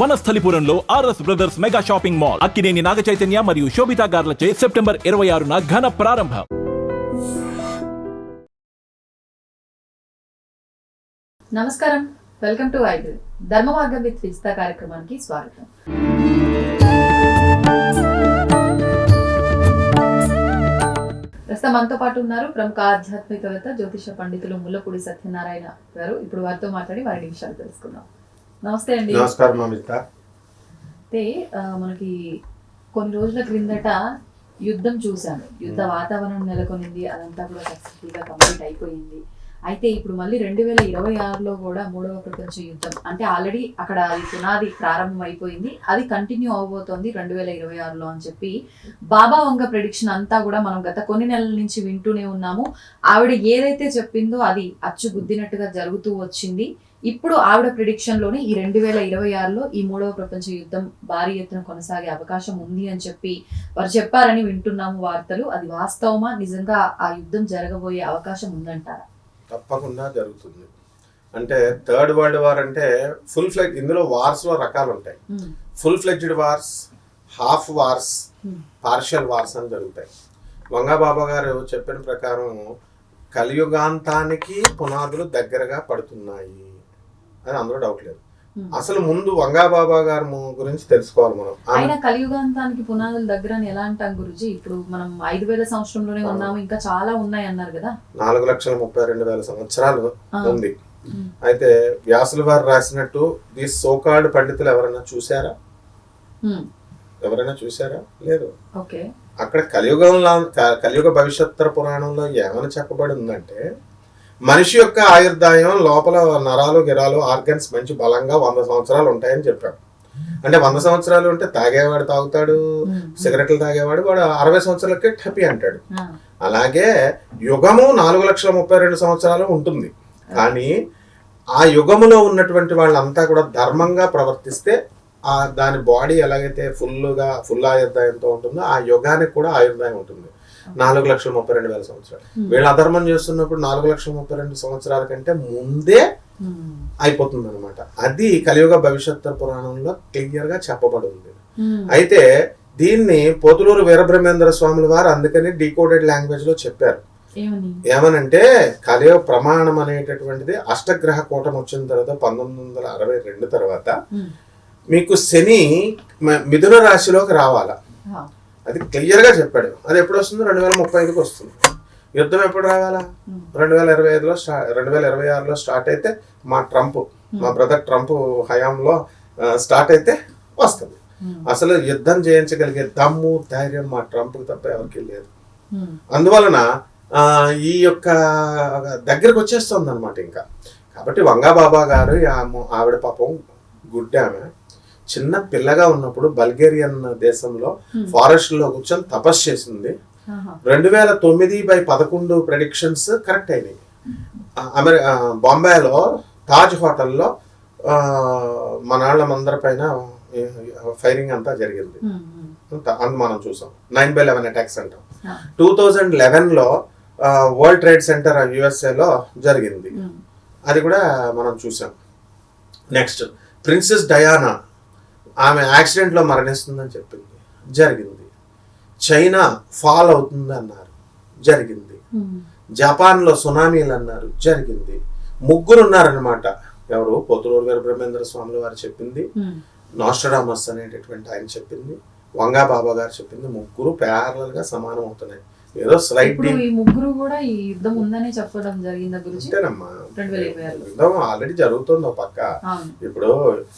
వనస్థలిపురంలో RS brothers mega shopping mall. Akkineni Naga Chaitanya మరియు Sobhita గార్లచే September ఇరవై ఆరున ఘన ప్రారంభం. నమస్కారం. వెల్కమ్ టు ఐదు. ధర్మ మార్గం విత్ విజిత కార్యక్రమానికి స్వాగతం. ప్రస్తుతం మనతో పాటు ఉన్నారు ప్రముఖ ఆధ్యాత్మికవేత్త జ్యోతిష పండితులు ముల్లపూడి సత్యనారాయణ గారు. ఇప్పుడు వారితో మాట్లాడి వారి విషయాలు తెలుసుకుందాం. నమస్తే అండి. నమస్కారం అమిత. అయితే మనకి కొన్ని రోజుల క్రిందట యుద్ధం చూశాను. యుద్ధ వాతావరణం నెలకొనింది అదంతా కూడా సక్సెస్ఫుల్గా కంప్లీట్ అయిపోయింది. అయితే ఇప్పుడు మళ్ళీ రెండు వేల ఇరవై ఆరులో కూడా మూడవ ప్రపంచ యుద్ధం. అంటే ఆల్రెడీ అక్కడ ఈ పునాది ప్రారంభం అయిపోయింది. అది కంటిన్యూ అవబోతోంది రెండు వేల ఇరవై ఆరులో అని చెప్పి. బాబా వంగ ప్రెడిక్షన్ అంతా కూడా మనం గత కొన్ని నెలల నుంచి వింటూనే ఉన్నాము. ఆవిడ ఏదైతే చెప్పిందో అది అచ్చు గుద్దినట్టుగా జరుగుతూ వచ్చింది. ఇప్పుడు ఆవిడ ప్రిడిక్షన్లోనే ఈ రెండు వేల ఇరవై ఆరులో ఈ మూడవ ప్రపంచ యుద్ధం భారీ ఎత్తున కొనసాగే అవకాశం ఉంది అని చెప్పి వారు చెప్పారని వింటున్నాము వార్తలు. అది వాస్తవమా? నిజంగా ఆ యుద్ధం జరగబోయే అవకాశం ఉందంటారా? తప్పకుండా జరుగుతుంది. అంటే థర్డ్ వరల్డ్ వార్ అంటే ఫుల్ ఫ్లెజ్ ఇందులో వార్స్లో రకాలు ఉంటాయి full fledged wars half wars partial wars అని జరుగుతాయి. వంగాబాబా గారు చెప్పిన ప్రకారం కలియుగాంతానికి పునాదులు దగ్గరగా పడుతున్నాయి. అది అందులో డౌట్ లేదు. అసలు ముందు వంగాబాబా గారి గురించి తెలుసుకోవాలి మనం. ఆయన కలియుగాంతానికి పునాదుల దగ్గర ఎలా అంటాం గురుజీ? ఇప్పుడు మనం ఐదు వేల సంవత్సరంలోనే ఉన్నాము ఇంకా చాలా ఉన్నాయి అన్నారు కదా? నాలుగు లక్షల ముప్పై రెండు వేల సంవత్సరాలు ఉంది. అయితే వ్యాసుల వారు రాసినట్టు ఈ సోకాల్డ్ పండితులు ఎవరైనా చూసారా ఎవరైనా చూసారా లేదు. ఓకే. అక్కడ కలియుగంలో కలియుగ భవిష్యత్తర పురాణంలో ఏమని చెప్పబడి ఉందంటే మనిషి యొక్క ఆయుర్దాయం లోపల నరాలు గిరాలు ఆర్గన్స్ మంచి బలంగా వంద సంవత్సరాలు ఉంటాయని చెప్పాడు అంటే వంద సంవత్సరాలు ఉంటే తాగేవాడు తాగుతాడు సిగరెట్లు తాగేవాడు వాడు అరవై సంవత్సరాలకే టపి అంటాడు. అలాగే యుగము నాలుగు లక్షల ముప్పై రెండు సంవత్సరాలు ఉంటుంది. కానీ ఆ యుగములో ఉన్నటువంటి వాళ్ళంతా కూడా ధర్మంగా ప్రవర్తిస్తే ఆ దాని బాడీ ఎలాగైతే ఫుల్గా ఫుల్ ఆయుర్దాయంతో ఉంటుందో ఆ యుగానికి కూడా ఆయుర్దాయం ఉంటుంది. నాలుగు లక్షల ముప్పై రెండు వేల సంవత్సరాలు. ఉమ్, వీళ్ళు అధర్మం చేస్తున్నప్పుడు నాలుగు లక్షల ముప్పై రెండు సంవత్సరాల కంటే ముందే ఉమ్, అయిపోతుంది అనమాట అది కలియుగ భవిష్యత్తు పురాణంలో క్లియర్గా చెప్పబడి ఉంది ఉమ్, అయితే దీన్ని పోతులూరు వీరబ్రహ్మేంద్ర స్వాముల వారు అందుకని డీకోడెడ్ లాంగ్వేజ్లో చెప్పారు. ఏమని? ఏమనంటే కలియుగ ప్రమాణం అనేటటువంటిది అష్టగ్రహ కూటం వచ్చిన తర్వాత పంతొమ్మిది వందల అరవై రెండు తర్వాత మీకు శని మిథున రాశిలోకి రావాలా. అది క్లియర్గా చెప్పాడు. అది ఎప్పుడు వస్తుంది రెండు వేల ముప్పై ఐదుకి వస్తుంది. యుద్ధం ఎప్పుడు రావాలా? రెండు వేల ఇరవై ఐదులో స్టా రెండు వేల ఇరవై ఆరులో స్టార్ట్ అయితే మా ట్రంప్ మా బ్రదర్ ట్రంప్ హయాంలో స్టార్ట్ అయితే వస్తుంది. అసలు యుద్ధం చేయించగలిగే దమ్ము ధైర్యం మా ట్రంప్ తప్ప ఎవరికి లేదు. అందువలన ఈ యొక్క దగ్గరకు వచ్చేస్తుంది అనమాట ఇంకా. కాబట్టి వంగాబాబా గారు ఆవిడ పాపం గుడ్డి ఆమె చిన్న పిల్లగా ఉన్నప్పుడు బల్గేరియన్ దేశంలో Hmm. ఫారెస్ట్లో కూర్చొని తపస్సు చేసింది. రెండు వేల తొమ్మిది బై పదకొండు ప్రెడిక్షన్స్ కరెక్ట్ అయినాయి. అమెరి బాంబేలో తాజ్ హోటల్లో ఆ, మన వాళ్ళందరి పైన ఫైరింగ్ అంతా జరిగింది. ఉమ్, అంత మనం చూసాం. నైన్ బై లెవెన్ అటాక్స్ అంటాం. టూ థౌజండ్ లెవెన్లో వరల్డ్ ట్రేడ్ సెంటర్ యుఎస్ఏలో జరిగింది. ఉమ్, అది కూడా మనం చూసాం. నెక్స్ట్ ప్రిన్సెస్ డయానా ఆమె యాక్సిడెంట్లో మరణిస్తుందని చెప్పింది. జరిగింది. చైనా ఫాల్ అవుతుంది అన్నారు. జరిగింది. ఉమ్, జపాన్లో సునామీలు అన్నారు. జరిగింది. ముగ్గురు ఉన్నారనమాట ఎవరు పోతులూరు గారు బ్రహ్మేంద్ర స్వాములు వారు చెప్పింది. ఉమ్, నాస్టడామస్ అనేటటువంటి ఆయన చెప్పింది. వంగా బాబా గారు చెప్పింది. ముగ్గురు ప్యారలల్గా సమానం అవుతున్నాయి. ఏదో ఇప్పుడు ఈ ముగ్గురు కూడా ఈ యుద్ధం ఉందనే చెప్పడం జరిగిందా గురించి? అంతేనమ్మా. రెండు వేల ఇరవై ఆరులో. యుద్ధం ఆల్రెడీ జరుగుతుంది ఒక పక్క. అవును. ఇప్పుడు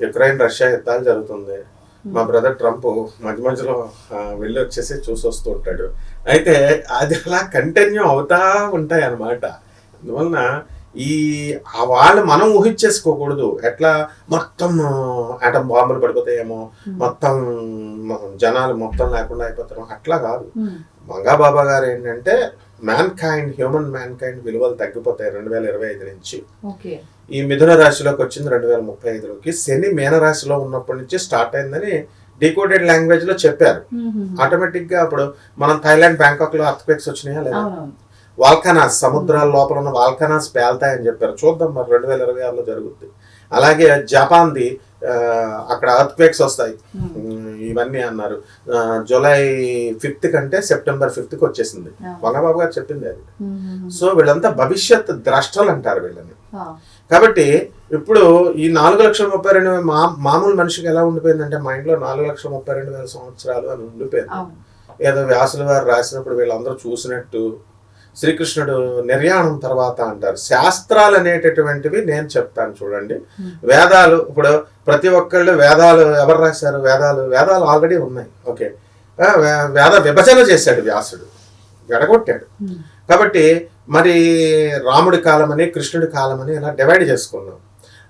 యుక్రెయిన్ రష్యా యుద్ధాలు జరుగుతుంది. మా బ్రదర్ ట్రంప్ మధ్య మధ్యలో ఆ, వెళ్ళి వచ్చేసి చూసి వస్తూ ఉంటాడు. అయితే అది అలా కంటిన్యూ అవుతా ఉంటాయి అన్నమాట. అందువలన ఈ ఆ వాళ్ళు మనం ఊహించేసుకోకూడదు. ఎట్లా? మొత్తం ఆటం బాంబులు పడిపోతాయేమో. మొత్తం జనాలు మొత్తం లేకుండా అయిపోతారు. అట్లా కాదు. ఉమ్, మంగా బాబా గారు ఏంటంటే mankind human mankind విలువలు తగ్గిపోతాయి రెండు వేల ఇరవై ఐదు నుంచి. ఈ మిథున రాశిలోకి వచ్చింది రెండు వేల ముప్పై ఐదులోకి. శని మీన రాశిలో ఉన్నప్పటి నుంచి స్టార్ట్ అయిందని డీకోడెడ్ లాంగ్వేజ్లో చెప్పారు. ఆటోమేటిక్గా అప్పుడు మనం థైలాండ్ బ్యాంకాక్లో అర్త్క్వేక్స్ వచ్చినాయా లేదా? వాల్కనాస్ సముద్రాల లోపల ఉన్న వాల్కనాస్ పేల్తాయని చెప్పారు. చూద్దాం మరి రెండు వేల ఇరవై ఆరులో జరుగుద్ది. అలాగే జపాన్ది అక్కడ అర్త్క్వేక్స్ వస్తాయి. ఇవన్నీ అన్నారు. జూలై ఫిఫ్త్ కంటే సెప్టెంబర్ ఫిఫ్త్కి వచ్చేసింది. వంగబాబు గారు చెప్పింది అది. సో వీళ్ళంతా భవిష్యత్ ద్రష్టలు అంటారు వీళ్ళని. కాబట్టి ఇప్పుడు ఈ నాలుగు లక్షల ముప్పై రెండు వేల మా మామూలు మనిషికి ఎలా ఉండిపోయిందంటే మైండ్లో నాలుగు లక్షల ముప్పై రెండు వేల సంవత్సరాలు అని ఉండిపోయింది. ఏదో వ్యాసుల వారు రాసినప్పుడు వీళ్ళందరూ చూసినట్టు శ్రీకృష్ణుడు నిర్యాణం తర్వాత అంటారు. శాస్త్రాలు అనేటటువంటివి నేను చెప్తాను చూడండి. Hmm. వేదాలు ఇప్పుడు ప్రతి ఒక్కళ్ళు వేదాలు ఎవరు రాశారు? వేదాలు వేదాలు ఆల్రెడీ ఉన్నాయి. ఓకే. వేద విభజన చేశాడు వ్యాసుడు. విడగొట్టాడు. మ్మ్. కాబట్టి మరి రాముడి కాలం అని కృష్ణుడి కాలం అని ఇలా డివైడ్ చేసుకున్నాం.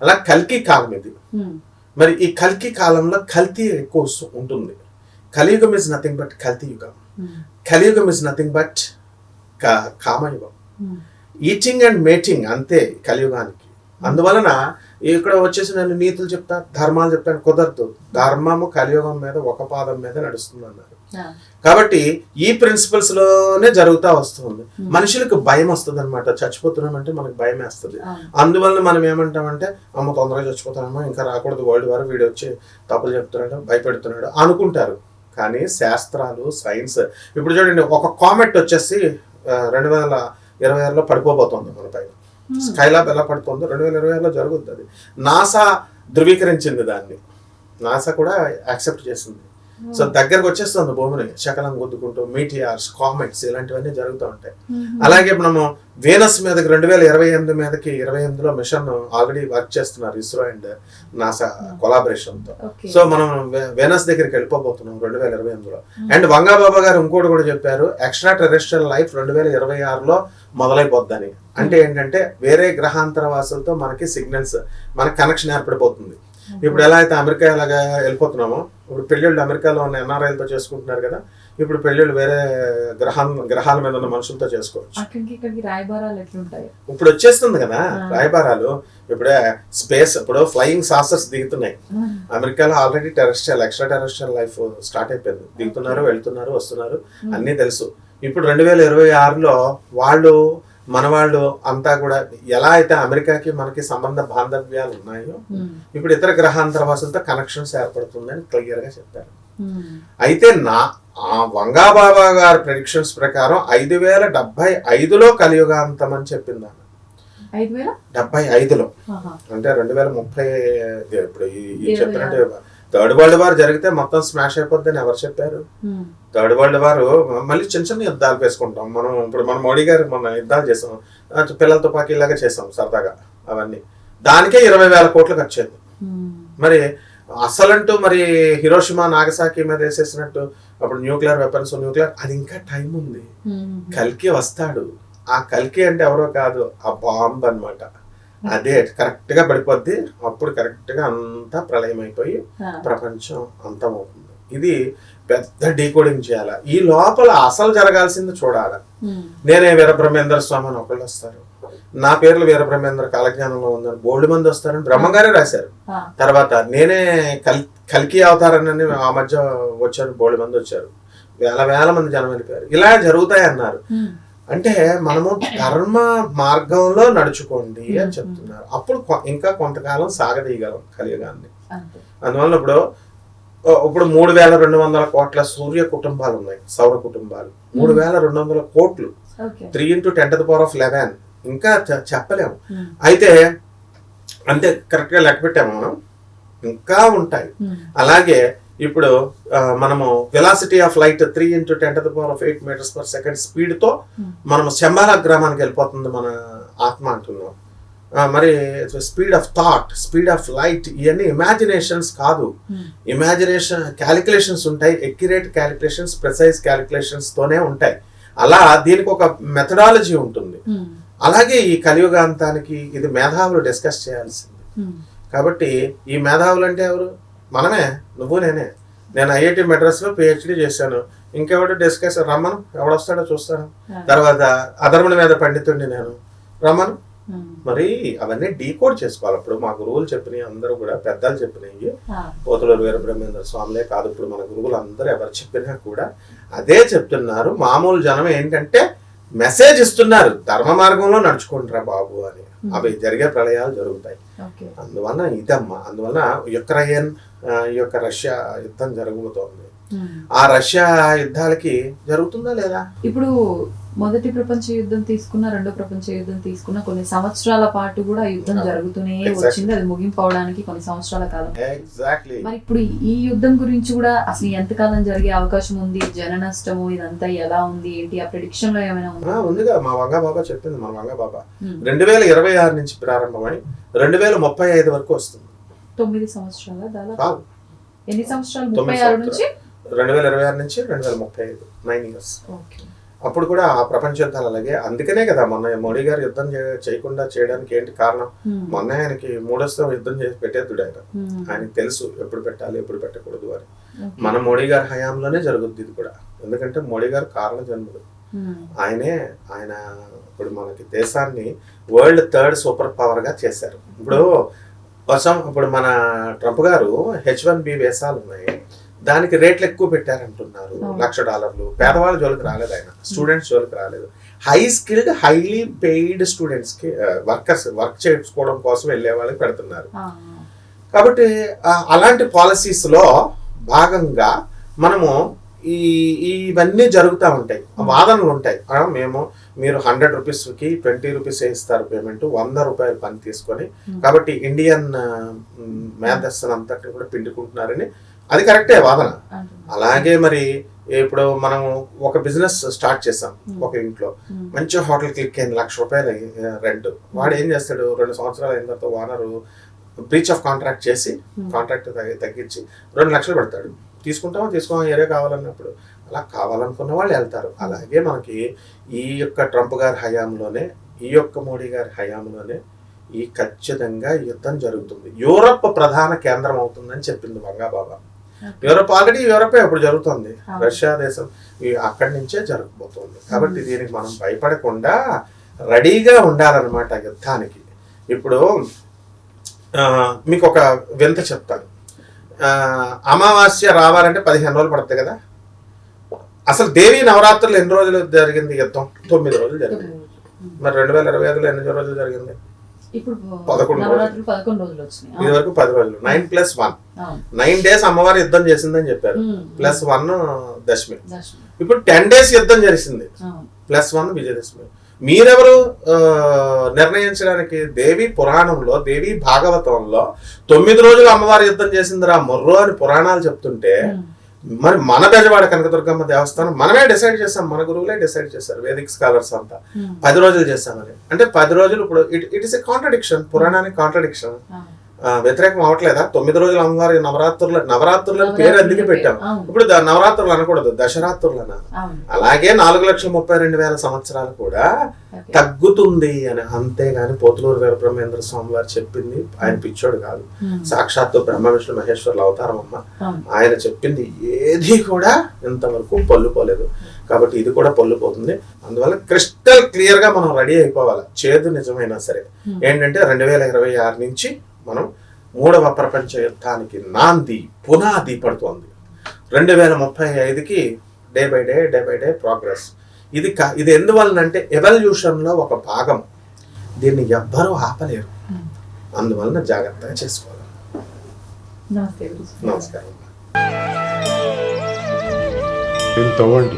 అలా కల్కి కాలం ఇది. మ్మ్. మరి ఈ కల్కి కాలంలో కల్తీ ఎక్కువ ఉంటుంది. కలియుగం ఇస్ నథింగ్ బట్ కల్తీ యుగం. కలియుగం ఇస్ నథింగ్ బట్ కామయుగం. మ్మ్. ఈటింగ్ అండ్ మేటింగ్ అంతే కలియుగానికి. అందువలన ఇక్కడ వచ్చేసి నేను నీతులు చెప్తా ధర్మాలు చెప్తాను కుదరదు. ధర్మము కలియుగం మీద ఒక పాదం మీద నడుస్తుంది అన్నారు. కాబట్టి ఈ ప్రిన్సిపల్స్లోనే జరుగుతా వస్తుంది. మనుషులకు భయం వస్తుంది అనమాట చచ్చిపోతున్నాం అంటే మనకు భయం వేస్తుంది. అవును. అందువల్ల మనం ఏమంటామంటే అమ్మ తొందరగా చచ్చిపోతానమ్మా ఇంకా రాకూడదు. వరల్డ్ వారు వీడు వచ్చి తప్పులు చెప్తున్నాడు భయపెడుతున్నాడు అనుకుంటారు. కానీ శాస్త్రాలు సైన్స్ ఇప్పుడు చూడండి ఒక కామెట్ వచ్చేసి రెండు వేల ఇరవై ఆరులో పడిపోబోతోంది మన పైన. స్కైలాబ్ ఎలా పడుతుందో రెండు వేల ఇరవై ఆరులో జరుగుతుంది. అది నాసా ధృవీకరించింది దాన్ని. నాసా కూడా యాక్సెప్ట్ చేసింది. సో దగ్గరకు వచ్చేస్తుంది భూమిని శకలం గుద్దుకుంటూ మీటియార్స్ కామెట్స్ ఇలాంటివన్నీ జరుగుతూ ఉంటాయి. అలాగే మనము వేనస్ మీదకి రెండు వేల ఇరవై ఎనిమిది మీదకి ఇరవై ఎనిమిదిలో మిషన్ ఆల్రెడీ వర్క్ చేస్తున్నారు ఇస్రో అండ్ నాసా కొలాబరేషన్తో ఓకే. సో మనం వేనస్ దగ్గరికి వెళ్ళిపోబోతున్నాం రెండు వేల ఇరవై ఎనిమిదిలో. అండ్ వంగాబాబా గారు ఇంకోటి కూడా చెప్పారు ఎక్స్ట్రా టెరెస్ట్రియల్ లైఫ్ రెండు వేల ఇరవై ఆరులో మొదలైపోద్దని. అంటే ఏంటంటే వేరే గ్రహాంతర వాసులతో మనకి సిగ్నల్స్ మనకి కనెక్షన్ ఏర్పడిపోతుంది. ఇప్పుడు ఎలా అయితే అమెరికా ఎలాగా వెళ్ళిపోతున్నామో ఇప్పుడు పెళ్ళిళ్ళు అమెరికాలో ఉన్న ఎన్ఆర్ఐలతో చేసుకుంటున్నారు కదా ఇప్పుడు పెళ్ళిళ్ళు వేరే గ్రహాల గ్రహాల మీద ఉన్న మనుషులతో చేసుకోవచ్చు. ఇప్పుడు వచ్చేస్తుంది కదా. రాయబారాలు. ఇప్పుడే స్పేస్ ఇప్పుడు ఫ్లయింగ్ సాసర్స్ దిగుతున్నాయి. అమెరికాలో already terrestrial extra terrestrial life start అయిపోయింది. దిగుతున్నారు వెళ్తున్నారు వస్తున్నారు అన్నీ తెలుసు. ఇప్పుడు రెండు వేల ఇరవై ఆరులో వాళ్ళు మన వాళ్ళు అంతా కూడా ఎలా అయితే అమెరికాకి మనకి సంబంధ బాంధవ్యాలు ఉన్నాయో మ్మ్. ఇప్పుడు ఇతర గ్రహాంతర వాసులతో కనెక్షన్స్ ఏర్పడుతుందని క్లియర్గా చెప్పారు మ్మ్. అయితే నా ఆ వంగాబాబా గారి ప్రెడిక్షన్స్ ప్రకారం ఐదు వేల డెబ్బై ఐదులో కలియుగాంతం అని చెప్పింది ఆమె డెబ్బై ఐదులో. అంటే రెండు వేల ముప్పై ఇప్పుడు ఈ చెప్పినట్టు థర్డ్ వరల్డ్ వార్ జరిగితే మొత్తం స్మాష్ అయిపోద్దని ఎవరు చెప్పారు. థర్డ్ వరల్డ్ వారు మళ్ళీ చిన్న చిన్న యుద్ధాలు వేసుకుంటాం. మనం ఇప్పుడు మన మోడీ గారు మన యుద్ధాలు చేసాం. పిల్లల తుపాకీలాగా చేసాం సరదాగా అవన్నీ. దానికే ఇరవై వేల కోట్లు ఖర్చు అయింది. మ్మ్. మరి అసలంటూ మరి హిరోషిమా నాగసాకి మీద వేసేసినట్టు అప్పుడు న్యూక్లియర్ వెపన్స్ న్యూక్లియర్ అది ఇంకా టైం ఉంది. మ్మ్. కల్కి వస్తాడు. ఆ కల్కి అంటే ఎవరో కాదు ఆ బాంబ్ అన్నమాట. అదే కరెక్ట్గా పడిపోద్ది. అప్పుడు కరెక్ట్గా అంతా ప్రళయం అయిపోయి. ప్రపంచం అంతమవుతుంది ఇది పెద్ద డీకోడింగ్ చేయాలి. ఈ లోపల అసలు జరగాల్సింది చూడాలి. నేనే వీరబ్రహ్మేంద్ర స్వామి అని ఒకళ్ళు వస్తారు. నా పేర్లు వీరబ్రహ్మేంద్ర కాలజ్ఞానంలో ఉందని బోల్డ్ మంది వస్తారని బ్రహ్మగారే రాశారు. తర్వాత నేనే కల్ కల్కి అవతారని ఆ మధ్య వచ్చారు బోల్డ్ మంది వచ్చారు. వేల వేల మంది జనం వెళ్ళిపోయారు. ఇలా జరుగుతాయి అన్నారు. అంటే మనము ధర్మ మార్గంలో నడుచుకోండి అని చెప్తున్నారు. అప్పుడు ఇంకా కొంతకాలం సాగదీయగలం కలియుగాన్ని. అందువల్ల ఇప్పుడు ఇప్పుడు మూడు వేల రెండు వందల కోట్ల సూర్య కుటుంబాలు ఉన్నాయి సౌర కుటుంబాలు. మూడు వేల రెండు వందల కోట్లు. Three into ten the power of eleven. ఇంకా చెప్పలేము. అయితే అంతే కరెక్ట్గా లెక్క పెట్టాము మనం. ఇంకా ఉంటాయి. అలాగే ఇప్పుడు మనము velocity of light three into ten to the power of eight metres per second స్పీడ్తో Hmm. మనము శంబాల గ్రామానికి వెళ్ళిపోతుంది మన ఆత్మ అంటున్నాం మరి speed of thought speed of light ఇవన్నీ ఇమాజినేషన్స్ కాదు. ఇమాజినేషన్ క్యాలిక్యులేషన్స్ ఉంటాయి ఎక్యురేట్ క్యాలిక్యులేషన్స్ ప్రిసైజ్ క్యాలిక్యులేషన్స్ తోనే ఉంటాయి అలా దీనికి ఒక మెథడాలజీ ఉంటుంది మ్మ్. అలాగే ఈ కలియుగాంతానికి ఇది మేధావులు డిస్కస్ చేయాల్సింది మ్మ్. కాబట్టి ఈ మేధావులు అంటే ఎవరు మనమే నువ్వు నేనే. నేను ఐఐటి మెడ్రాస్లో పిహెచ్డి చేశాను. ఇంకెవడు డిస్కస్ రమ్మను ఎవడొస్తాడో చూస్తాను. తర్వాత అధర్మణ మీద పండితుండి నేను. రమ్మను మ్మ్. మరి అవన్నీ డీకోడ్ చేసుకోవాలి. అప్పుడు మా గురువులు చెప్పినవి అందరూ కూడా పెద్దలు చెప్పినవి. ఆ. పోతులూరు వీరబ్రహ్మేంద్ర స్వాములే కాదు. ఇప్పుడు మన గురువులు అందరూ ఎవరు చెప్పినా కూడా అదే చెప్తున్నారు. మామూలు జనం ఏంటంటే మెసేజ్ ఇస్తున్నారు. ధర్మ మార్గంలో నడుచుకుంటారా బాబు అని. అవి జరిగే ప్రళయాలు జరుగుతాయి. ఓకే. అందువలన ఇదమ్మా. అందువలన యుక్రెయిన్ ఈ యొక్క రష్యా యుద్ధం జరగబోతోంది. ఆ రష్యా యుద్ధాలకి జరుగుతుందా లేదా? ఇప్పుడు మొదటి ప్రపంచ యుద్ధం తీసుకున్న రెండో ప్రపంచ యుద్ధం తీసుకున్న కొన్ని సంవత్సరాల పాటు కూడా యుద్ధం జరుగుతూనే Exactly. వచ్చింది. అది ముగింపు అవడానికి కొన్ని సంవత్సరాల కాలం. ఎగ్జాక్ట్లీ మరి ఇప్పుడు ఈ యుద్ధం గురించి కూడా అసలు ఎంతకాలం జరిగే అవకాశం ఉంది? జన నష్టము ఇదంతా ఎలా ఉంది? ఏంటి? ఆ ప్రిడిక్షన్లో ఏమైనా ఉందా? ఉందిగా మా వంగా బాబా చెప్పింది. మన వంగా బాబా. Hmm. రెండు వేల ఇరవై ఆరు నుంచి ప్రారంభమై రెండు వేల ముప్పై ఐదు వరకు వస్తుంది. తొమ్మిది సంవత్సరాల దాదాపు? ఎన్ని సంవత్సరాలు? ముప్పై ఆరు నుంచి? రెండు వేల ఇరవై ఆరు నుంచి రెండు వేల ముప్పై ఐదు నైన్ ఇయర్స్. అప్పుడు కూడా ఆ ప్రపంచ యుద్ధాలు అలాగే. అందుకనే కదా మొన్న మోడీ గారు యుద్ధం చేయకుండా చేయడానికి ఏంటి కారణం. మొన్న ఆయనకి మూడోస్తాం యుద్ధం చేసి పెట్టేద్దుడు ఆయన. ఆయనకి తెలుసు ఎప్పుడు పెట్టాలి ఎప్పుడు పెట్టకూడదు అని. మన మోడీ గారి హయాంలోనే జరుగుద్ది ఇది కూడా. ఎందుకంటే మోడీ గారు కారణ జన్ముడు. ఆయనే ఆయన ఇప్పుడు మనకి దేశాన్ని వరల్డ్ థర్డ్ సూపర్ పవర్గా చేశారు. ఇప్పుడు వర్షం ఇప్పుడు మన ట్రంప్ గారు హెచ్ వన్ బి వేసాలు ఉన్నాయి. దానికి రేట్లు ఎక్కువ పెట్టారంటున్నారు. లక్ష డాలర్లు. పేదవాళ్ళ జోలికి రాలేదు ఆయన. స్టూడెంట్స్ జోలికి రాలేదు. హై స్కిల్డ్ హైలీ పెయిడ్ స్టూడెంట్స్కి వర్కర్స్ వర్క్ చేసుకోవడం కోసం వెళ్ళే వాళ్ళకి పెడుతున్నారు. కాబట్టి అలాంటి పాలసీస్లో భాగంగా మనము ఈ ఇవన్నీ జరుగుతూ ఉంటాయి. వాదనలు ఉంటాయి. మేము మీరు హండ్రెడ్ రూపీస్కి ట్వంటీ రూపీస్ ఇస్తారు పేమెంట్ వంద రూపాయలు పని తీసుకొని కాబట్టి ఇండియన్ మేధస్సును అంతటిని కూడా పిండుకుంటున్నారని అది కరెక్టే వాదన. అలాగే మరి ఇప్పుడు మనం ఒక బిజినెస్ స్టార్ట్ చేసాం ఒక ఇంట్లో. మంచి హోటల్ క్లిక్ అయింది లక్ష రూపాయలు రెంట్. వాడు ఏం చేస్తాడు రెండు సంవత్సరాలు అయిన తర్వాత ఓనరు బ్రీచ్ ఆఫ్ కాంట్రాక్ట్ చేసి కాంట్రాక్ట్ తగ్గించి రెండు లక్షలు పెడతాడు. తీసుకుంటామో తీసుకోమో ఏరే కావాలన్నప్పుడు? అలా కావాలనుకున్న వాళ్ళు వెళ్తారు. అలాగే మనకి ఈ యొక్క ట్రంప్ గారి హయాంలోనే ఈ యొక్క మోడీ గారి హయాంలోనే ఈ ఖచ్చితంగా యుద్ధం జరుగుతుంది. యూరప్ ప్రధాన కేంద్రం అవుతుందని చెప్పింది వంగాబాబా యూరప్ ఆల్రెడీ యూరపే ఇప్పుడు జరుగుతుంది. రష్యా దేశం అక్కడి నుంచే జరగబోతుంది. కాబట్టి దీనికి మనం భయపడకుండా రెడీగా ఉండాలన్నమాట యుద్ధానికి. ఇప్పుడు మీకు ఒక వింత చెప్తాను. అమావాస్య రావాలంటే పదిహేను రోజులు పడుతుంది కదా. అసలు దేవి నవరాత్రులు ఎన్ని రోజులు జరిగింది యుద్ధం? తొమ్మిది రోజులు జరిగింది. మరి రెండు వేల ఇరవై ఐదులో ఎన్ని రోజులు జరిగింది? ఇప్పుడు పదకొండు రోజులు. ఇది వరకు పది రోజులు. Nine plus one. Nine days అమ్మవారు యుద్ధం చేసిందని చెప్పారు. ప్లస్ వన్ దశమి. ఇప్పుడు టెన్ డేస్ యుద్ధం జరిగింది. Plus one Vijayadashami. మీరెవరు నిర్ణయించడానికి దేవి పురాణంలో దేవి భాగవతంలో తొమ్మిది రోజులు అమ్మవారి యుద్ధం చేసిందిరా మొర్రో అని పురాణాలు చెప్తుంటే ఉమ్. మరి మన బెజవాడ కనకదుర్గమ్మ దేవస్థానం మనమే డిసైడ్ చేస్తాం మన గురువులే డిసైడ్ చేశారు వేదిక్ స్కాలర్స్ అంతా ఉమ్. పది రోజులు చేస్తామని అంటే పది రోజులు ఇప్పుడు it it is a contradiction పురాణానికి contradiction. వ్యతిరేకం అవట్లేదా తొమ్మిది రోజులు అమ్మవారి నవరాత్రులు నవరాత్రులను పేరు ఎందుకు పెట్టాం. ఇప్పుడు నవరాత్రులు అనకూడదు దశరాత్రులు అనాలి అవును. అలాగే నాలుగు లక్షల ముప్పై రెండు వేల సంవత్సరాలు కూడా. తగ్గుతుంది అని అంతేగాని పోతులూరు వీరబ్రహ్మేంద్ర స్వామి వారు చెప్పింది ఆయన పిచ్చోడు కాదు. సాక్షాత్తు బ్రహ్మ విష్ణు మహేశ్వరుల అవతారం అమ్మ. ఆయన చెప్పింది ఏది కూడా ఇంతవరకు పొల్లుపోలేదు కాబట్టి ఇది కూడా పొల్లుపోతుంది అందువల్ల క్రిస్టల్ క్లియర్గా మనం రెడీ అయిపోవాలి చేదు నిజమైనా సరే. ఏంటంటే రెండు వేల ఇరవై ఆరు నుంచి మనం మూడవ ప్రపంచ యుద్ధానికి నాంది పునాది పడుతోంది. రెండు వేల ముప్పై ఐదుకి day by day day by day progress. ఇది కా- ఇది ఎందువలనంటే ఎవల్యూషన్లో ఒక భాగం. దీన్ని ఎవ్వరూ ఆపలేరు. అందువలన జాగ్రత్తగా చేసుకోవాలి. నమస్కారం. దీన్ని తవ్వండి.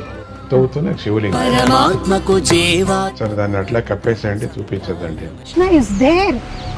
తవ్వుతూనే శివలింగం. పరమాత్మకు జీవా. సరే దాన్ని అట్లా కప్పేసేయండి చూపించదండి కృష్ణ ఇస్ దేర్